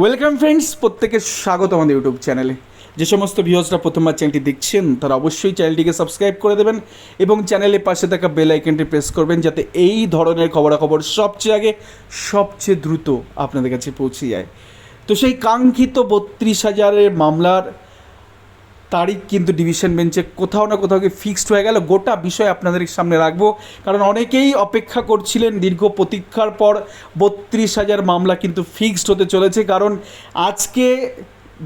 Welcome friends প্রত্যেকে স্বাগত আমাদের ইউটিউব চ্যানেলে যে সমস্ত ভিউজরা প্রথমবার চ্যানেলটি দেখছেন, তারা অবশ্যই চ্যানেলটিকে সাবস্ক্রাইব করে দেবেন এবং চ্যানেলের পাশে থাকা বেল আইকনটি প্রেস করবেন যাতে এই ধরনের খবরাখবর সবচেয়ে আগে, সবচেয়ে দ্রুত আপনাদের কাছে পৌঁছে যায়। তো সেই কাঙ্ক্ষিত বত্রিশ হাজারের মামলার তারিখ কিন্তু ডিভিশন বেঞ্চে কোথাও না কোথাও গিয়ে ফিক্সড হয়ে গেল। গোটা বিষয় আপনাদের সামনে রাখব। কারণ অনেকেই অপেক্ষা করছিলেন, দীর্ঘ প্রতীক্ষার পর বত্রিশ হাজার মামলা কিন্তু ফিক্সড হতে চলেছে। কারণ আজকে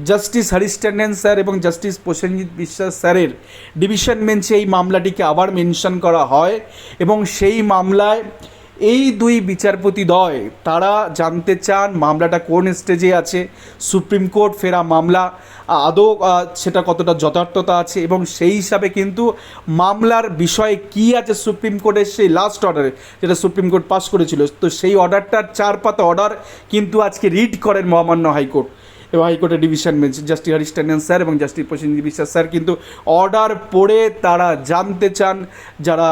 জাস্টিস হরিশ স্যার এবং জাস্টিস প্রসেনজিৎ বিশ্বাস স্যারের ডিভিশন বেঞ্চে এই মামলাটিকে আবার মেনশন করা হয় এবং সেই মামলায় এই দুই বিচারপতি দয় তারা জানতে চান মামলাটা কোন স্টেজে আছে, সুপ্রিম কোর্ট ফেরা মামলা, আদৌ সেটা কতটা যথার্থতা আছে এবং সেই হিসাবে কিন্তু মামলার বিষয়ে কি আছে সুপ্রিম কোর্টের সেই লাস্ট অর্ডারে যেটা সুপ্রিম কোর্ট পাস করেছিল। তো সেই অর্ডারটার চার পাতা অর্ডার কিন্তু আজকে রিড করেন মহামান্য হাইকোর্ট। এবং হাইকোর্টের division bench justice Harish Tandon sir এবং জাস্টিস প্রসেনজিৎ বিশ্বাস স্যার কিন্তু অর্ডার পড়ে তারা জানতে চান, যারা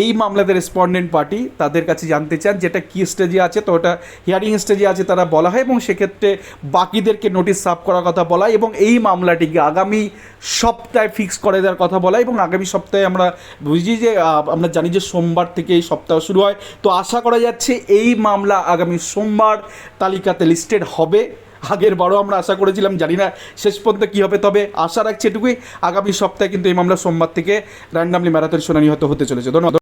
এই মামলাতে রেসপন্ডেন্ট পার্টি তাদের কাছে জানতে চান যেটা কী স্টেজে আছে। তো ওটা হিয়ারিং স্টেজে আছে তারা বলা হয় এবং সেক্ষেত্রে বাকিদেরকে নোটিশ সাফ করার কথা বলা এবং এই মামলাটিকে আগামী সপ্তাহে ফিক্স করে দেওয়ার কথা বলা এবং আগামী সপ্তাহে আমরা বুঝি যে আমরা জানি যে সোমবার থেকে এই সপ্তাহ শুরু হয়। তো আশা করা যাচ্ছে এই মামলা আগামী সোমবার তালিকাতে লিস্টেড হবে। আগের বারও আমরা আশা করেছিলাম, জানি না শেষ পর্যন্ত কী হবে, তবে আশা রাখছি এটুকুই। আগামী সপ্তাহে কিন্তু এই মামলা সোমবার থেকে র্যান্ডামলি ম্যারাথন শুনানি হয়তো হতে চলেছে। ধন্যবাদ।